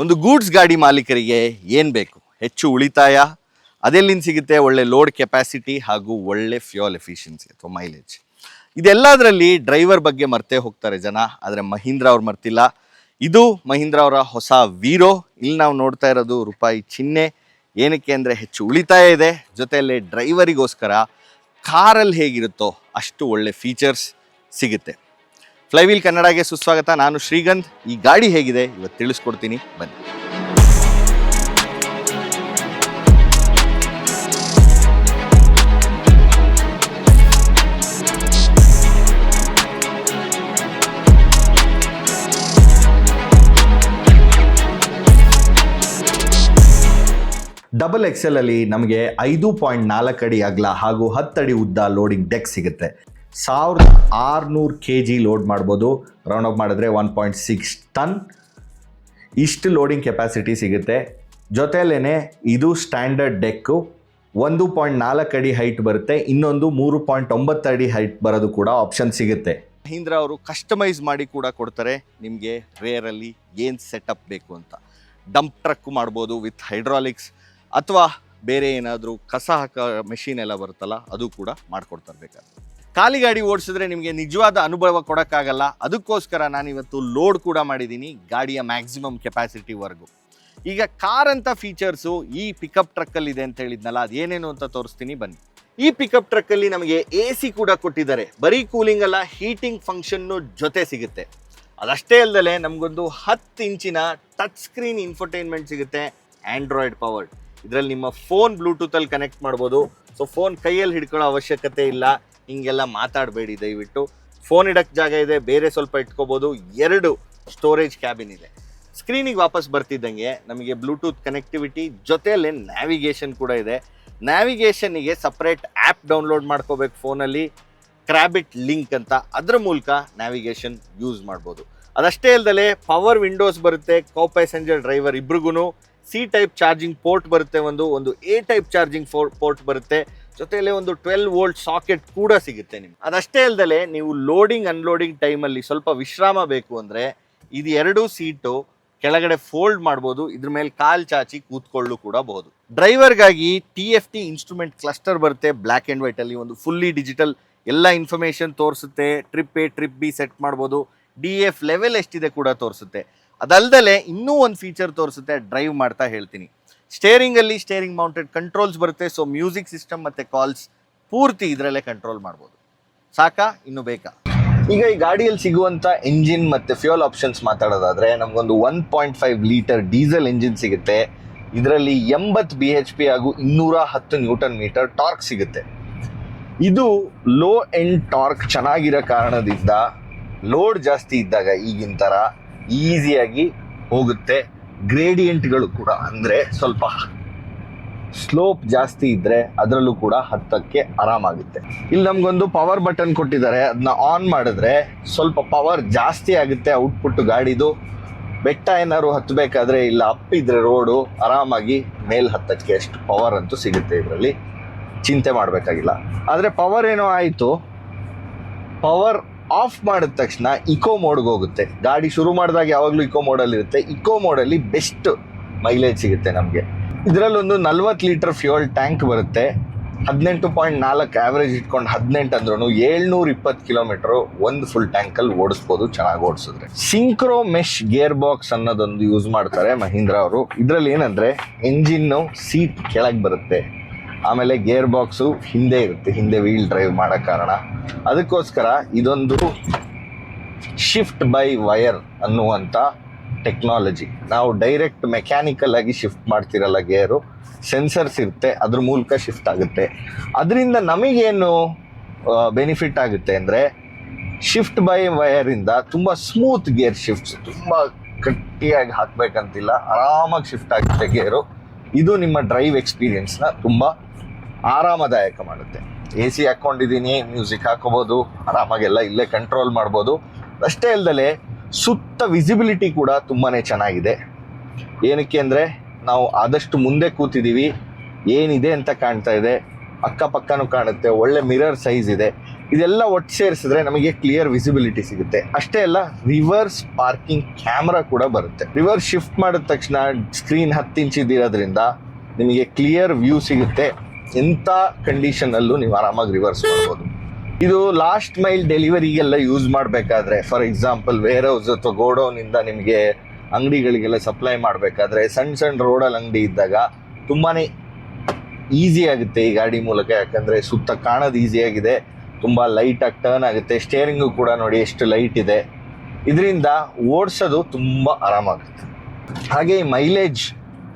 ಒಂದು ಗೂಡ್ಸ್ ಗಾಡಿ ಮಾಲೀಕರಿಗೆ ಏನು ಬೇಕು? ಹೆಚ್ಚು ಉಳಿತಾಯ, ಅದೆಲ್ಲಿಂದ ಸಿಗುತ್ತೆ? ಒಳ್ಳೆ ಲೋಡ್ ಕೆಪಾಸಿಟಿ ಹಾಗೂ ಒಳ್ಳೆ ಫ್ಯೂಯಲ್ ಎಫಿಷಿಯನ್ಸಿ ಅಥವಾ ಮೈಲೇಜ್ ಇದೆಲ್ಲದರಲ್ಲಿ ಡ್ರೈವರ್ ಬಗ್ಗೆ ಮರ್ತೇ ಹೋಗ್ತಾರೆ ಜನ, ಆದರೆ ಮಹೀಂದ್ರ ಅವ್ರು ಮರ್ತಿಲ್ಲ. ಇದು ಮಹೀಂದ್ರ ಅವರ ಹೊಸ ವೀರೋ ಇಲ್ಲಿ ನಾವು ನೋಡ್ತಾ ಇರೋದು ರೂಪಾಯಿ ಚಿಹ್ನೆ ಏನಕ್ಕೆ ಅಂದರೆ ಹೆಚ್ಚು ಉಳಿತಾಯ ಇದೆ. ಜೊತೆಯಲ್ಲೇ ಡ್ರೈವರಿಗೋಸ್ಕರ ಕಾರಲ್ಲಿ ಹೇಗಿರುತ್ತೋ ಅಷ್ಟು ಒಳ್ಳೆ ಫೀಚರ್ಸ್ ಸಿಗುತ್ತೆ. ಫ್ಲೈವೀಲ್ ಕನ್ನಡಗೆ ಸುಸ್ವಾಗತ ನಾನು ಶ್ರೀಗಂಧ್. ಈ ಗಾಡಿ ಹೇಗಿದೆ ಇವತ್ತು ತಿಳಿಸ್ಕೊಡ್ತೀನಿ. ಬನ್ನಿ. ಡಬಲ್ ಎಕ್ಸೆಲ್ ಅಲ್ಲಿ ನಮಗೆ ಐದು ಪಾಯಿಂಟ್ ನಾಲ್ಕು ಅಡಿ ಅಗಲ ಹಾಗೂ ಹತ್ತಡಿ ಉದ್ದ ಲೋಡಿಂಗ್ ಡೆಕ್ ಸಿಗುತ್ತೆ. ಸಾವಿರದ ಆರುನೂರು ಕೆ ಜಿ ಲೋಡ್ ಮಾಡ್ಬೋದು. ರೌಂಡ್ ಅಪ್ ಮಾಡಿದ್ರೆ ಒನ್ ಪಾಯಿಂಟ್ ಸಿಕ್ಸ್ ಟನ್ ಇಷ್ಟು ಲೋಡಿಂಗ್ ಕೆಪಾಸಿಟಿ ಸಿಗುತ್ತೆ. ಜೊತೆಯಲ್ಲೇ ಇದು ಸ್ಟ್ಯಾಂಡರ್ಡ್ ಡೆಕ್ಕು ಒಂದು ಪಾಯಿಂಟ್ ನಾಲ್ಕು ಅಡಿ ಹೈಟ್ ಬರುತ್ತೆ. ಇನ್ನೊಂದು ಮೂರು ಪಾಯಿಂಟ್ ಒಂಬತ್ತು ಅಡಿ ಹೈಟ್ ಬರೋದು ಕೂಡ ಆಪ್ಷನ್ ಸಿಗುತ್ತೆ. ಮಹೀಂದ್ರ ಅವರು ಕಸ್ಟಮೈಸ್ ಮಾಡಿ ಕೂಡ ಕೊಡ್ತಾರೆ. ನಿಮಗೆ ರೇರಲ್ಲಿ ಏನು ಸೆಟಪ್ ಬೇಕು ಅಂತ. ಡಂಪ್ ಟ್ರಕ್ ಮಾಡ್ಬೋದು ವಿತ್ ಹೈಡ್ರಾಲಿಕ್ಸ್ ಅಥವಾ ಬೇರೆ ಏನಾದರೂ ಕಸ ಹಾಕೋ ಮೆಷಿನ್ ಎಲ್ಲ ಬರುತ್ತಲ್ಲ, ಅದು ಕೂಡ ಮಾಡಿಕೊಡ್ತಾರೆ ಬೇಕಾದ್ರೆ. ಖಾಲಿ ಗಾಡಿ ಓಡಿಸಿದ್ರೆ ನಿಮಗೆ ನಿಜವಾದ ಅನುಭವ ಕೊಡೋಕ್ಕಾಗಲ್ಲ. ಅದಕ್ಕೋಸ್ಕರ ನಾನಿವತ್ತು ಲೋಡ್ ಕೂಡ ಮಾಡಿದ್ದೀನಿ ಗಾಡಿಯ ಮ್ಯಾಕ್ಸಿಮಮ್ ಕೆಪಾಸಿಟಿವರೆಗೂ ಈಗ ಕಾರ್ ಅಂತ ಫೀಚರ್ಸು ಈ ಪಿಕಪ್ ಟ್ರಕ್ಕಲ್ಲಿದೆ ಅಂತ ಹೇಳಿದ್ನಲ್ಲ, ಅದೇನೇನು ಅಂತ ತೋರಿಸ್ತೀನಿ, ಬನ್ನಿ. ಈ ಪಿಕಪ್ ಟ್ರಕ್ಕಲ್ಲಿ ನಮಗೆ ಎ ಸಿ ಕೂಡ ಕೊಟ್ಟಿದ್ದಾರೆ. ಬರೀ ಕೂಲಿಂಗ್ ಅಲ್ಲ ಹೀಟಿಂಗ್ ಫಂಕ್ಷನ್ನು ಜೊತೆ ಸಿಗುತ್ತೆ. ಅದಷ್ಟೇ ಅಲ್ಲದೆ ನಮಗೊಂದು ಹತ್ತು ಇಂಚಿನ ಟಚ್ ಸ್ಕ್ರೀನ್ ಇನ್ಫರ್ಟೈನ್ಮೆಂಟ್ ಸಿಗುತ್ತೆ ಆಂಡ್ರಾಯ್ಡ್ ಪವರ್ಡ್ ಇದರಲ್ಲಿ ನಿಮ್ಮ ಫೋನ್ ಬ್ಲೂಟೂತಲ್ಲಿ ಕನೆಕ್ಟ್ ಮಾಡ್ಬೋದು. ಸೊ ಫೋನ್ ಕೈಯಲ್ಲಿ ಹಿಡ್ಕೊಳ್ಳೋ ಅವಶ್ಯಕತೆ ಇಲ್ಲ. ಹಿಂಗೆಲ್ಲ ಮಾತಾಡಬೇಡಿ ದಯವಿಟ್ಟು. ಫೋನ್ ಇಡಕ್ಕೆ ಜಾಗ ಇದೆ, ಬೇರೆ ಸ್ವಲ್ಪ ಇಟ್ಕೋಬೋದು. ಎರಡು ಸ್ಟೋರೇಜ್ ಕ್ಯಾಬಿನ್ ಇದೆ. ಸ್ಕ್ರೀನಿಗೆ ವಾಪಸ್ ಬರ್ತಿದ್ದಂಗೆ ನಮಗೆ ಬ್ಲೂಟೂತ್ ಕನೆಕ್ಟಿವಿಟಿ ಜೊತೆಯಲ್ಲೇ ನ್ಯಾವಿಗೇಷನ್ ಕೂಡ ಇದೆ. ನ್ಯಾವಿಗೇಷನಿಗೆ ಸಪ್ರೇಟ್ ಆ್ಯಪ್ ಡೌನ್ಲೋಡ್ ಮಾಡ್ಕೋಬೇಕು ಫೋನಲ್ಲಿ ಕ್ರ್ಯಾಬಿಟ್ ಲಿಂಕ್ ಅಂತ. ಅದರ ಮೂಲಕ ನ್ಯಾವಿಗೇಷನ್ ಯೂಸ್ ಮಾಡ್ಬೋದು. ಅದಷ್ಟೇ ಅಲ್ಲದೆ ಪವರ್ ವಿಂಡೋಸ್ ಬರುತ್ತೆ ಕೋ ಪ್ಯಾಸೆಂಜರ್ ಡ್ರೈವರ್ ಇಬ್ರಿಗೂ ಸಿ ಟೈಪ್ ಚಾರ್ಜಿಂಗ್ ಪೋರ್ಟ್ ಬರುತ್ತೆ ಒಂದು ಒಂದು ಎ ಟೈಪ್ ಚಾರ್ಜಿಂಗ್ ಪೋರ್ಟ್ ಬರುತ್ತೆ. ಜೊತೆಯಲ್ಲಿ ಒಂದು ಟ್ವೆಲ್ ವೋಲ್ಟ್ ಸಾಕೆಟ್ ಕೂಡ ಸಿಗುತ್ತೆ ನಿಮ್ಗೆ. ಅದಷ್ಟೇ ಅಲ್ಲದೆ ನೀವು ಲೋಡಿಂಗ್, ಅನ್ಲೋಡಿಂಗ್ ಟೈಮಲ್ಲಿ ಸ್ವಲ್ಪ ವಿಶ್ರಾಮ ಬೇಕು ಅಂದರೆ ಇದು ಎರಡೂ ಸೀಟು ಕೆಳಗಡೆ ಫೋಲ್ಡ್ ಮಾಡ್ಬೋದು, ಇದ್ರ ಮೇಲೆ ಕಾಲ್ ಚಾಚಿ ಕೂತ್ಕೊಳ್ಳು ಕೂಡ ಬಹುದು. ಡ್ರೈವರ್ಗಾಗಿ T F T instrument cluster ಬರುತ್ತೆ ಬ್ಲ್ಯಾಕ್ ಆ್ಯಂಡ್ ವೈಟಲ್ಲಿ ಒಂದು ಫುಲ್ಲಿ ಡಿಜಿಟಲ್ ಎಲ್ಲ ಇನ್ಫಾರ್ಮೇಷನ್ ತೋರಿಸುತ್ತೆ, trip A, trip B set ಮಾಡ್ಬೋದು, ಡಿ ಎಫ್ ಲೆವೆಲ್ ಎಷ್ಟಿದೆ ಕೂಡ ತೋರಿಸುತ್ತೆ. ಅದಲ್ಲದೆ ಇನ್ನೂ ಒಂದು ಫೀಚರ್ ತೋರಿಸುತ್ತೆ, ಡ್ರೈವ್ ಮಾಡ್ತಾ ಹೇಳ್ತೀನಿ. ಸ್ಟೇರಿಂಗ್ ಅಲ್ಲಿ ಸ್ಟೇರಿಂಗ್ ಮೌಂಟೆಡ್ ಕಂಟ್ರೋಲ್ಸ್ ಬರುತ್ತೆ ಸೊ ಮ್ಯೂಸಿಕ್ ಸಿಸ್ಟಮ್ ಮತ್ತೆ ಕಾಲ್ಸ್ ಪೂರ್ತಿ ಇದರಲ್ಲೇ ಕಂಟ್ರೋಲ್ ಮಾಡ್ಬೋದು. ಸಾಕಾ? ಇನ್ನು ಬೇಕಾ? ಈಗ ಈ ಗಾಡಿಯಲ್ಲಿ ಸಿಗುವಂತ ಇಂಜಿನ್ ಮತ್ತೆ ಫ್ಯೂಯಲ್ ಆಪ್ಷನ್ಸ್ ಮಾತಾಡೋದಾದ್ರೆ, ನಮಗೊಂದು one point five litre diesel engine ಸಿಗುತ್ತೆ. ಇದರಲ್ಲಿ ಎಂಬತ್ತು ಬಿ ಎಚ್ ಪಿ ಹಾಗೂ ಇನ್ನೂರ ಹತ್ತು ನ್ಯೂಟನ್ ಮೀಟರ್ ಟಾರ್ಕ್ ಸಿಗುತ್ತೆ. ಇದು ಲೋ ಎಂಡ್ ಟಾರ್ಕ್ ಚೆನ್ನಾಗಿರೋ ಕಾರಣದಿಂದ ಲೋಡ್ ಜಾಸ್ತಿ ಇದ್ದಾಗ ಈಗಿನ ಥರ ಈಸಿಯಾಗಿ ಹೋಗುತ್ತೆ. ಗ್ರೇಡಿಯಂಟ್ಗಳು ಕೂಡ ಅಂದರೆ ಸ್ವಲ್ಪ ಸ್ಲೋಪ್ ಜಾಸ್ತಿ ಇದ್ದರೆ ಅದರಲ್ಲೂ ಕೂಡ ಹತ್ತಕ್ಕೆ ಆರಾಮಾಗುತ್ತೆ. ಇಲ್ಲಿ ನಮಗೊಂದು ಪವರ್ ಬಟನ್ ಕೊಟ್ಟಿದ್ದಾರೆ. ಅದನ್ನ ಆನ್ ಮಾಡಿದ್ರೆ ಸ್ವಲ್ಪ ಪವರ್ ಜಾಸ್ತಿ ಆಗುತ್ತೆ ಔಟ್ಪುಟ್ ಗಾಡಿದು. ಬೆಟ್ಟ ಏನಾದ್ರು ಹತ್ತಬೇಕಾದ್ರೆ ಇಲ್ಲ ಅಪ್ಪಿದ್ರೆ ರೋಡು ಆರಾಮಾಗಿ ಮೇಲ್ ಹತ್ತಕ್ಕೆ ಅಷ್ಟು ಪವರ್ ಅಂತೂ ಸಿಗುತ್ತೆ ಇದರಲ್ಲಿ. ಚಿಂತೆ ಮಾಡಬೇಕಾಗಿಲ್ಲ. ಆದರೆ ಪವರ್ ಏನೋ ಆಯಿತು. ಪವರ್ ಆಫ್ ಮಾಡಿದ ತಕ್ಷಣ ಇಕೋ ಮೋಡ್ಗೆ ಹೋಗುತ್ತೆ. ಗಾಡಿ ಶುರು ಮಾಡಿದಾಗ ಯಾವಾಗಲೂ ಇಕೋ ಮೋಡಲ್ಲಿ ಇರುತ್ತೆ. ಇಕೋ ಮೋಡಲ್ಲಿ ಬೆಸ್ಟ್ ಮೈಲೇಜ್ ಸಿಗುತ್ತೆ ನಮಗೆ. ಇದರಲ್ಲೊಂದು ನಲ್ವತ್ತು ಲೀಟರ್ ಫ್ಯೂಯಲ್ ಟ್ಯಾಂಕ್ ಬರುತ್ತೆ. ಹದಿನೆಂಟು ಪಾಯಿಂಟ್ ನಾಲ್ಕು ಆ್ಯಾವ್ರೇಜ್ ಇಟ್ಕೊಂಡು ಹದಿನೆಂಟು ಅಂದ್ರೂ ಏಳ್ನೂರ ಇಪ್ಪತ್ತು ಕಿಲೋಮೀಟರ್ ಒಂದು ಫುಲ್ ಟ್ಯಾಂಕಲ್ಲಿ ಓಡಿಸ್ಬೋದು, ಚೆನ್ನಾಗಿ ಓಡಿಸಿದ್ರೆ. ಸಿಂಕ್ರೋ ಮೆಶ್ ಗೇರ್ ಬಾಕ್ಸ್ ಅನ್ನೋದೊಂದು ಯೂಸ್ ಮಾಡ್ತಾರೆ ಮಹೀಂದ್ರ ಅವರು. ಇದರಲ್ಲಿ ಏನಂದರೆ ಎಂಜಿನ್ನು ಸೀಟ್ ಕೆಳಗೆ ಬರುತ್ತೆ. ಆಮೇಲೆ ಗೇರ್ ಬಾಕ್ಸು ಹಿಂದೆ ಇರುತ್ತೆ, ಹಿಂದೆ ವೀಲ್ ಡ್ರೈವ್ ಮಾಡೋ ಕಾರಣ. ಅದಕ್ಕೋಸ್ಕರ ಇದೊಂದು ಶಿಫ್ಟ್ ಬೈ ವಯರ್ ಅನ್ನುವಂಥ ಟೆಕ್ನಾಲಜಿ ನಾವು ಡೈರೆಕ್ಟ್ ಮೆಕ್ಯಾನಿಕಲ್ ಆಗಿ ಶಿಫ್ಟ್ ಮಾಡ್ತಿರಲ್ಲ ಗೇರು ಸೆನ್ಸರ್ಸ್ ಇರುತ್ತೆ, ಅದ್ರ ಮೂಲಕ ಶಿಫ್ಟ್ ಆಗುತ್ತೆ. ಅದರಿಂದ ನಮಗೇನು ಬೆನಿಫಿಟ್ ಆಗುತ್ತೆ ಅಂದರೆ ಶಿಫ್ಟ್ ಬೈ ವಯರಿಂದ ತುಂಬ ಸ್ಮೂತ್ ಗೇರ್ ಶಿಫ್ಟ್ಸ್ ತುಂಬ ಗಟ್ಟಿಯಾಗಿ ಹಾಕ್ಬೇಕಂತಿಲ್ಲ, ಆರಾಮಾಗಿ ಶಿಫ್ಟ್ ಆಗುತ್ತೆ ಗೇರು. ಇದು ನಿಮ್ಮ ಡ್ರೈವ್ ಎಕ್ಸ್ಪೀರಿಯನ್ಸ್ನ ತುಂಬ ಆರಾಮದಾಯಕ ಮಾಡುತ್ತೆ. ಎ ಸಿ ಹಾಕ್ಕೊಂಡಿದ್ದೀನಿ ಮ್ಯೂಸಿಕ್ ಹಾಕೋಬೋದು, ಆರಾಮಾಗೆಲ್ಲ ಇಲ್ಲೇ ಕಂಟ್ರೋಲ್ ಮಾಡ್ಬೋದು. ಅಷ್ಟೇ ಅಲ್ಲದೆ ಸುತ್ತ ವಿಸಿಬಿಲಿಟಿ ಕೂಡ ತುಂಬಾ ಚೆನ್ನಾಗಿದೆ. ಏನಕ್ಕೆ ಅಂದರೆ ನಾವು ಆದಷ್ಟು ಮುಂದೆ ಕೂತಿದ್ದೀವಿ ಏನಿದೆ ಅಂತ ಕಾಣ್ತಾ ಇದೆ. ಅಕ್ಕಪಕ್ಕನೂ ಕಾಣುತ್ತೆ, ಒಳ್ಳೆ ಮಿರರ್ ಸೈಜ್ ಇದೆ. ಇದೆಲ್ಲ ಒಟ್ಟು ಸೇರಿಸಿದ್ರೆ ನಮಗೆ ಕ್ಲಿಯರ್ ವಿಸಿಬಿಲಿಟಿ ಸಿಗುತ್ತೆ. ಅಷ್ಟೇ ಅಲ್ಲ ರಿವರ್ಸ್ ಪಾರ್ಕಿಂಗ್ ಕ್ಯಾಮ್ರಾ ಕೂಡ ಬರುತ್ತೆ. ರಿವರ್ಸ್ ಶಿಫ್ಟ್ ಮಾಡಿದ ತಕ್ಷಣ ಸ್ಕ್ರೀನ್ ಹತ್ತು ಇಂಚ್ ಇದ್ದಿರೋದ್ರಿಂದ ನಿಮಗೆ ಕ್ಲಿಯರ್ ವ್ಯೂ ಸಿಗುತ್ತೆ. ಎಂಥ ಕಂಡೀಷನಲ್ಲೂ ನೀವು ಆರಾಮಾಗಿ ರಿವರ್ಸ್ ಮಾಡ್ಬೋದು. ಇದು ಲಾಸ್ಟ್ ಮೈಲ್ ಡೆಲಿವರಿಗೆಲ್ಲ ಯೂಸ್ ಮಾಡಬೇಕಾದ್ರೆ ಫಾರ್ ಎಕ್ಸಾಂಪಲ್ ವೇರ್ ಹೌಸ್ ಅಥವಾ ಗೋಡೌನಿಂದ ನಿಮಗೆ ಅಂಗಡಿಗಳಿಗೆಲ್ಲ ಸಪ್ಲೈ ಮಾಡಬೇಕಾದ್ರೆ ಸಣ್ಣ ಸಣ್ಣ ರೋಡಲ್ಲಿ ಅಂಗಡಿ ಇದ್ದಾಗ ತುಂಬಾ ಈಸಿ ಆಗುತ್ತೆ ಈ ಗಾಡಿ ಮೂಲಕ. ಯಾಕಂದರೆ ಸುತ್ತ ಕಾಣೋದು ಈಸಿ ಆಗಿದೆ, ತುಂಬ ಲೈಟಾಗಿ ಟರ್ನ್ ಆಗುತ್ತೆ ಸ್ಟೇರಿಂಗು ಕೂಡ ನೋಡಿ ಎಷ್ಟು ಲೈಟ್ ಇದೆ. ಇದರಿಂದ ಓಡಿಸೋದು ತುಂಬ ಆರಾಮಾಗುತ್ತೆ. ಹಾಗೆ ಮೈಲೇಜ್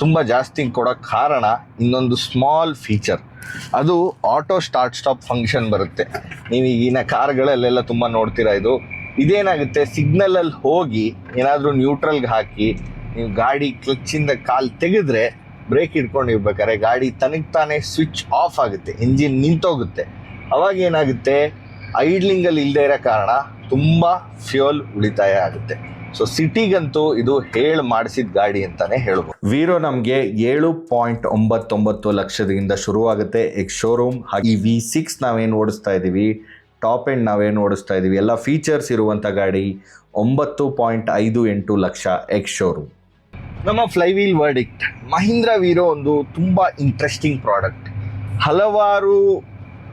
ತುಂಬ ಜಾಸ್ತಿ ಕೊಡೋ ಕಾರಣ ಇನ್ನೊಂದು ಸ್ಮಾಲ್ ಫೀಚರ್ ಅದು ಆಟೋ ಸ್ಟಾರ್ಟ್ ಸ್ಟಾಪ್ ಫಂಕ್ಷನ್ ಬರುತ್ತೆ. ನೀವು ಈಗಿನ ಕಾರ್ಗಳಲ್ಲೆಲ್ಲ ತುಂಬ ನೋಡ್ತೀರಾ ಇದು. ಇದೇನಾಗುತ್ತೆ? ಸಿಗ್ನಲಲ್ಲಿ ಹೋಗಿ ಏನಾದರೂ ನ್ಯೂಟ್ರಲ್ಗೆ ಹಾಕಿ, ನೀವು ಗಾಡಿ ಕ್ಲಚ್ಚಿಂದ ಕಾಲು ತೆಗೆದ್ರೆ ಬ್ರೇಕ್ ಹಿಡ್ಕೊಂಡು ಇರ್ಬೇಕಾದ್ರೆ ಗಾಡಿ ತನಗೆ ತಾನೇ ಸ್ವಿಚ್ ಆಫ್ ಆಗುತ್ತೆ. ಇಂಜಿನ್ ನಿಂತೋಗುತ್ತೆ. ಅವಾಗ ಏನಾಗುತ್ತೆ? ಐಡ್ಲಿಂಗಲ್ಲಿ ಇಲ್ಲದೆ ಇರೋ ಕಾರಣ ತುಂಬ ಫ್ಯೂಯಲ್ ಉಳಿತಾಯ ಆಗುತ್ತೆ. ಸೊ ಸಿಟಿಗಂತೂ ಇದು ಹೇಳಿ ಮಾಡಿಸಿದ ಗಾಡಿ ಅಂತಾನೆ ಹೇಳ್ಬೋದು. ವೀರೋ ನಮಗೆ ಏಳು ಪಾಯಿಂಟ್ ಒಂಬತ್ತೊಂಬತ್ತು ಲಕ್ಷದಿಂದ ಶುರುವಾಗುತ್ತೆ ಎಕ್ಸ್ ಶೋರೂಮ್ ಹಾಗೆ ಈ ವಿ ಸಿಕ್ಸ್ ನಾವೇನು ಓಡಿಸ್ತಾ ಇದ್ದೀವಿ ಟಾಪ್ ಎಂಡ್ ನಾವೇನು ಓಡಿಸ್ತಾ ಇದ್ದೀವಿ ಎಲ್ಲ ಫೀಚರ್ಸ್ ಇರುವಂಥ ಗಾಡಿ ಒಂಬತ್ತು ಪಾಯಿಂಟ್ ಐದು ಎಂಟು ಲಕ್ಷ ಎಕ್ಸ್ ಶೋರೂಮ್ ನಮ್ಮ ಫ್ಲೈವೀಲ್ ವರ್ಡಿಕ್ಟ್ ಮಹೀಂದ್ರ ವೀರೋ ಒಂದು ತುಂಬ ಇಂಟ್ರೆಸ್ಟಿಂಗ್ ಪ್ರಾಡಕ್ಟ್ ಹಲವಾರು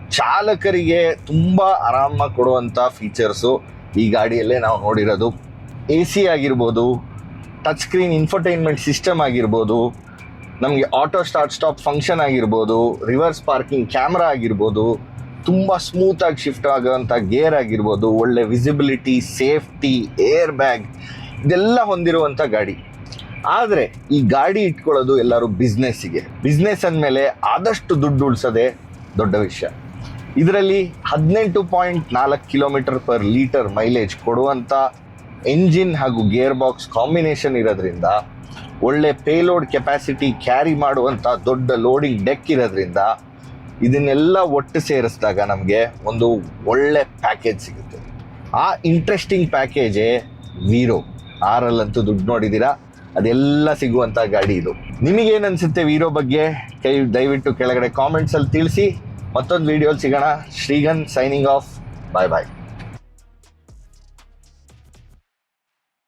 ಚಾಲಕರಿಗೆ ತುಂಬ ಆರಾಮ ಕೊಡುವಂಥ ಫೀಚರ್ಸು ಈ ಗಾಡಿಯಲ್ಲೇ ನಾವು ನೋಡಿರೋದು. ಎ ಸಿ ಆಗಿರ್ಬೋದು ಟಚ್ ಸ್ಕ್ರೀನ್ ಇನ್ಫರ್ಟೈನ್ಮೆಂಟ್ ಸಿಸ್ಟಮ್ ಆಗಿರ್ಬೋದು, ನಮಗೆ ಆಟೋ ಸ್ಟಾರ್ಟ್ ಸ್ಟಾಪ್ ಫಂಕ್ಷನ್ ಆಗಿರ್ಬೋದು ರಿವರ್ಸ್ ಪಾರ್ಕಿಂಗ್ ಕ್ಯಾಮ್ರಾ ಆಗಿರ್ಬೋದು, ತುಂಬ ಸ್ಮೂತಾಗಿ ಶಿಫ್ಟ್ ಆಗೋವಂಥ ಗೇರ್ ಆಗಿರ್ಬೋದು, ಒಳ್ಳೆ ವಿಸಿಬಿಲಿಟಿ ಸೇಫ್ಟಿ ಏರ್ ಬ್ಯಾಗ್ ಇದೆಲ್ಲ ಹೊಂದಿರುವಂಥ ಗಾಡಿ. ಆದರೆ ಈ ಗಾಡಿ ಇಟ್ಕೊಳ್ಳೋದು ಎಲ್ಲರೂ ಬಿಸ್ನೆಸ್ಸಿಗೆ ಬಿಸ್ನೆಸ್ ಅಂದಮೇಲೆ ಆದಷ್ಟು ದುಡ್ಡು ಉಳಿಸೋದೇ ದೊಡ್ಡ ವಿಷಯ. ಇದರಲ್ಲಿ ಹದಿನೆಂಟು ಪಾಯಿಂಟ್ ನಾಲ್ಕು ಕಿಲೋಮೀಟರ್ ಪರ್ ಲೀಟರ್ ಮೈಲೇಜ್ ಕೊಡುವಂಥ ಎಂಜಿನ್ ಹಾಗೂ ಗೇರ್ ಬಾಕ್ಸ್ ಕಾಂಬಿನೇಷನ್ ಇರೋದ್ರಿಂದ ಒಳ್ಳೆ ಪೇಲೋಡ್ ಕೆಪಾಸಿಟಿ ಕ್ಯಾರಿ ಮಾಡುವಂಥ ದೊಡ್ಡ ಲೋಡಿಂಗ್ ಡೆಕ್ ಇರೋದ್ರಿಂದ ಇದನ್ನೆಲ್ಲ ಒಟ್ಟು ಸೇರಿಸಿದಾಗ ನಮಗೆ ಒಂದು ಒಳ್ಳೆ ಪ್ಯಾಕೇಜ್ ಸಿಗುತ್ತೆ. ಆ ಇಂಟ್ರೆಸ್ಟಿಂಗ್ ಪ್ಯಾಕೇಜೇ ವೀರೋ ಆರಲ್ಲಂತೂ ದುಡ್ಡು ನೋಡಿದ್ದೀರಾ? ಅದೆಲ್ಲ ಸಿಗುವಂಥ ಗಾಡಿ ಇದು. ನಿಮಗೇನು ಅನಿಸುತ್ತೆ ವೀರೋ ಬಗ್ಗೆ? ಕೈ ದಯವಿಟ್ಟು ಕೆಳಗಡೆ ಕಾಮೆಂಟ್ಸಲ್ಲಿ ತಿಳಿಸಿ. ಮತ್ತೊಂದು ವೀಡಿಯೋಲಿ ಸಿಗೋಣ. ಶ್ರೀಗನ್ ಸೈನಿಂಗ್ ಆಫ್ ಬಾಯ್ ಬಾಯ್